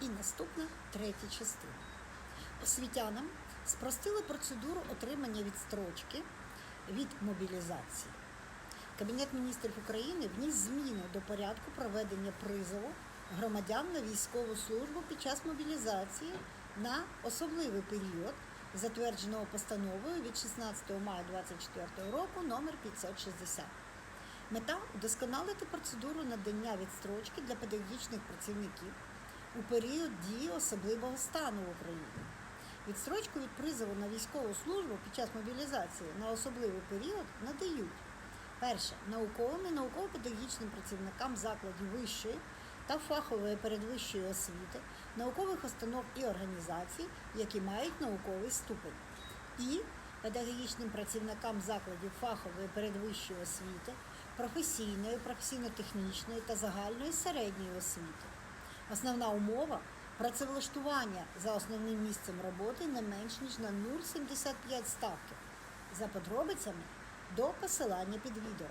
І наступна третя частина. Освітянам спростили процедуру отримання відстрочки від мобілізації. Кабінет міністрів України вніс зміни до порядку проведення призову громадян на військову службу під час мобілізації на особливий період, затвердженого постановою від 16 мая 2024 року номер 560. Мета удосконалити процедуру надання відстрочки для педагогічних працівників у період дії особливого стану в Україні. Відстрочку від призову на військову службу під час мобілізації на особливий період надають перше науковим і науково-педагогічним працівникам закладів вищої та фахової передвищої освіти, наукових установ і організацій, які мають науковий ступень, і педагогічним працівникам закладів фахової передвищої освіти, професійної, професійно-технічної та загальної середньої освіти. Основна умова працевлаштування за основним місцем роботи не менш ніж на 0,75 ставки. За подробицями до посилання під відео.